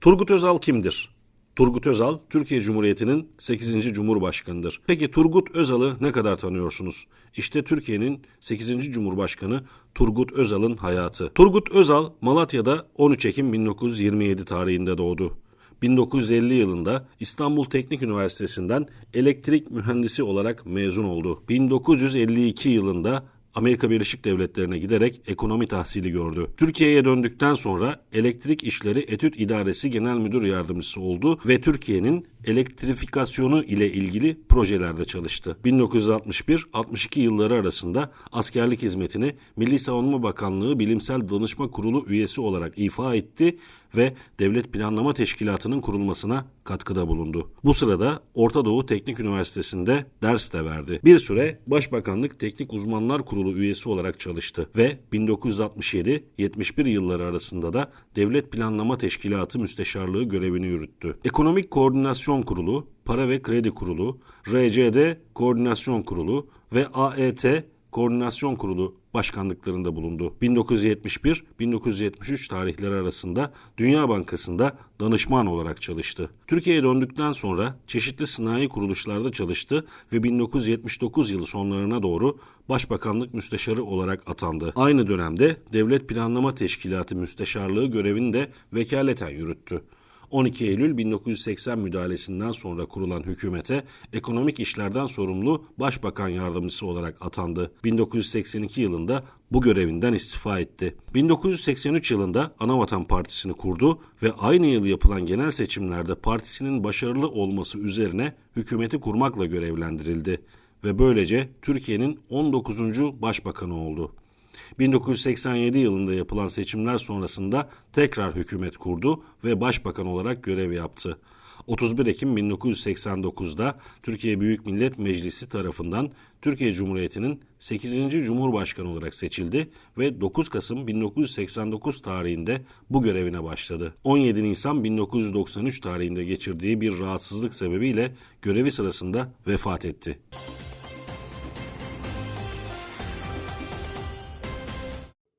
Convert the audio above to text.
Turgut Özal kimdir? Turgut Özal, Türkiye Cumhuriyeti'nin 8. Cumhurbaşkanıdır. Peki Turgut Özal'ı ne kadar tanıyorsunuz? İşte Türkiye'nin 8. Cumhurbaşkanı Turgut Özal'ın hayatı. Turgut Özal, Malatya'da 13 Ekim 1927 tarihinde doğdu. 1950 yılında İstanbul Teknik Üniversitesi'nden elektrik mühendisi olarak mezun oldu. 1952 yılında Amerika Birleşik Devletleri'ne giderek ekonomi tahsili gördü. Türkiye'ye döndükten sonra Elektrik İşleri Etüt İdaresi Genel Müdür Yardımcısı oldu ve Türkiye'nin elektrifikasyonu ile ilgili projelerde çalıştı. 1961-62 yılları arasında askerlik hizmetini Milli Savunma Bakanlığı Bilimsel Danışma Kurulu üyesi olarak ifa etti ve Devlet Planlama Teşkilatı'nın kurulmasına katkıda bulundu. Bu sırada Orta Doğu Teknik Üniversitesi'nde ders de verdi. Bir süre Başbakanlık Teknik Uzmanlar Kurulu üyesi olarak çalıştı ve 1967-71 yılları arasında da Devlet Planlama Teşkilatı Müsteşarlığı görevini yürüttü. Ekonomik Koordinasyon Kurulu, Para ve Kredi Kurulu, RCD Koordinasyon Kurulu ve AET Koordinasyon Kurulu başkanlıklarında bulundu. 1971-1973 tarihleri arasında Dünya Bankası'nda danışman olarak çalıştı. Türkiye'ye döndükten sonra çeşitli sanayi kuruluşlarda çalıştı ve 1979 yılı sonlarına doğru Başbakanlık Müsteşarı olarak atandı. Aynı dönemde Devlet Planlama Teşkilatı Müsteşarlığı görevini de vekaleten yürüttü. 12 Eylül 1980 müdahalesinden sonra kurulan hükümete ekonomik işlerden sorumlu başbakan yardımcısı olarak atandı. 1982 yılında bu görevinden istifa etti. 1983 yılında Anavatan Partisi'ni kurdu ve aynı yıl yapılan genel seçimlerde partisinin başarılı olması üzerine hükümeti kurmakla görevlendirildi ve böylece Türkiye'nin 19. başbakanı oldu. 1987 yılında yapılan seçimler sonrasında tekrar hükümet kurdu ve başbakan olarak görev yaptı. 31 Ekim 1989'da Türkiye Büyük Millet Meclisi tarafından Türkiye Cumhuriyeti'nin 8. Cumhurbaşkanı olarak seçildi ve 9 Kasım 1989 tarihinde bu görevine başladı. 17 Nisan 1993 tarihinde geçirdiği bir rahatsızlık sebebiyle görevi sırasında vefat etti.